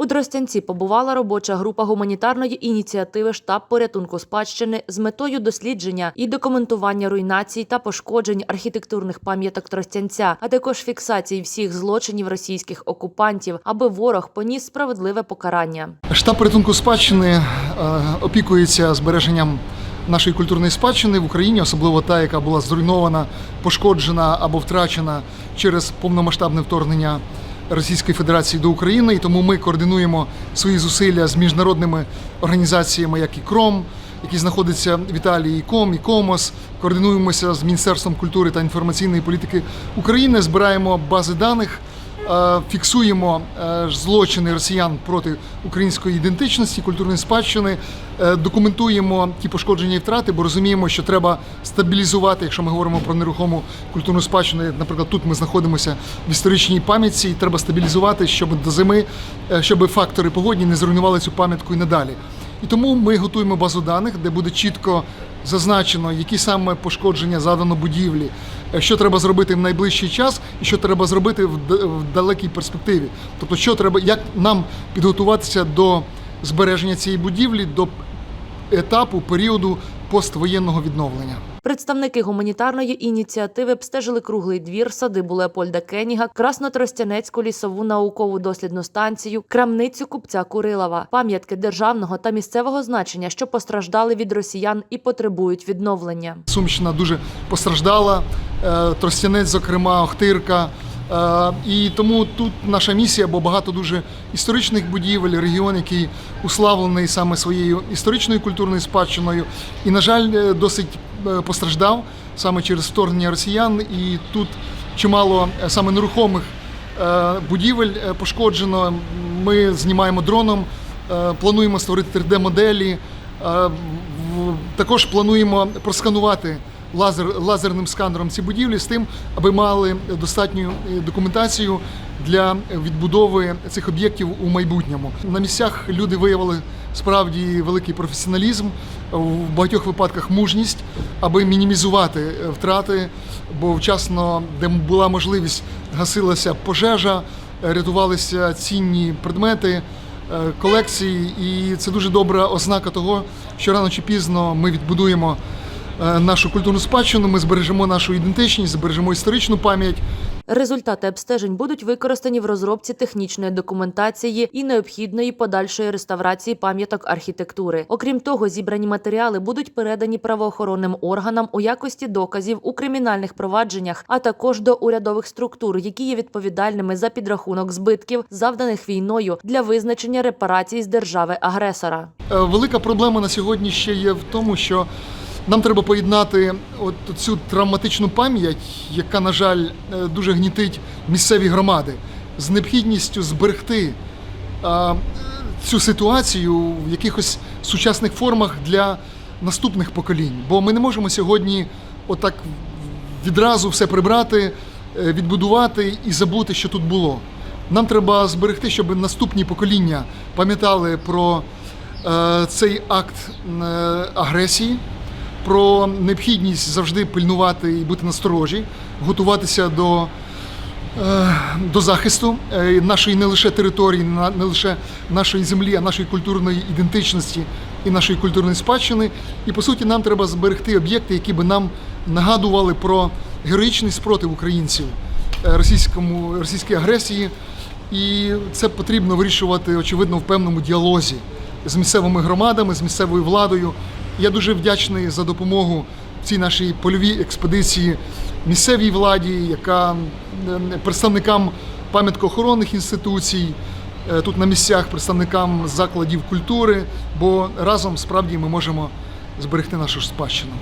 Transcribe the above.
У Дростянці побувала робоча група гуманітарної ініціативи штаб порятунку спадщини з метою дослідження і документування руйнацій та пошкоджень архітектурних пам'яток Тростянця, а також фіксації всіх злочинів російських окупантів, аби ворог поніс справедливе покарання. Штаб порятунку спадщини е, опікується збереженням нашої культурної спадщини в Україні, особливо та, яка була зруйнована, пошкоджена або втрачена через повномасштабне вторгнення Російської Федерації до України. І тому ми координуємо свої зусилля з міжнародними організаціями, як і КРОМ, які знаходяться в Італії, і КОМ, і КОМОС. Координуємося з Міністерством культури та інформаційної політики України, збираємо бази даних. Е, фіксуємо е, злочини росіян проти української ідентичності, культурної спадщини, е, документуємо ті пошкодження і втрати, бо розуміємо, що треба стабілізувати, якщо ми говоримо про нерухому культурну спадщину. Наприклад, тут ми знаходимося в історичній пам'ятці, і треба стабілізувати, щоб до зими, щоб фактори погодні не зруйнували цю пам'ятку і надалі. І тому ми готуємо базу даних, де буде чітко зазначено, які саме пошкодження задано будівлі, е, що треба зробити в найближчий час, і що треба зробити в далекій перспективі. Тобто, що треба, як нам підготуватися до збереження цієї будівлі, до етапу періоду поствоєнного відновлення. Представники гуманітарної ініціативи обстежили круглий двір, садибу Леопольда Кеніга, Краснотростянецьку лісову наукову дослідну станцію, крамницю купця Курилова, пам'ятки державного та місцевого значення, що постраждали від росіян і потребують відновлення. Сумщина дуже постраждала, е, Тростянець, зокрема, Охтирка. Е, І тому тут наша місія, бо багато дуже історичних будівель, регіон, який уславлений саме своєю історичною культурною спадщиною, і, на жаль, е, досить е, постраждав саме через вторгнення росіян. І тут чимало саме нерухомих будівель пошкоджено. Ми знімаємо дроном, плануємо створити 3D-моделі. Е, Також плануємо просканувати лазер, лазерним сканером ці будівлі з тим, аби мали достатню е, документацію для відбудови цих об'єктів у майбутньому. На місцях люди виявили справді великий професіоналізм, в багатьох випадках мужність, аби мінімізувати е, втрати, бо вчасно, де була можливість, гасилася пожежа, е, рятувалися цінні предмети колекції, і це дуже добра ознака того, що рано чи пізно ми відбудуємо нашу культурну спадщину, ми збережемо нашу ідентичність, збережемо історичну пам'ять. Результати обстежень будуть використані в розробці технічної документації і необхідної подальшої реставрації пам'яток архітектури. Окрім того, зібрані матеріали будуть передані правоохоронним органам у якості доказів у кримінальних провадженнях, а також до урядових структур, які є відповідальними за підрахунок збитків, завданих війною для визначення репарацій з держави агресора. Е, Велика проблема на сьогодні ще є в тому, що нам треба поєднати от цю травматичну пам'ять, яка, на жаль, е, дуже гнітить місцеві громади, з необхідністю зберегти е, цю ситуацію в якихось сучасних формах для наступних поколінь. Бо ми не можемо сьогодні отак відразу все прибрати, е, відбудувати і забути, що тут було. Нам треба зберегти, щоб наступні покоління пам'ятали про цей акт агресії, про необхідність завжди пильнувати і бути насторожі, готуватися до, е, до захисту е, нашої не лише території, не лише нашої землі, а нашої культурної ідентичності і нашої культурної спадщини. І по суті, нам треба зберегти об'єкти, які би нам нагадували про героїчний спротив українців е, російському російській агресії. І це потрібно вирішувати, очевидно, в певному діалозі з місцевими громадами, з місцевою владою. Я дуже вдячний за допомогу в цій нашій польовій експедиції місцевій владі, яка представникам пам'яткоохоронних інституцій, е, тут на місцях представникам закладів культури, бо разом справді ми можемо зберегти нашу спадщину.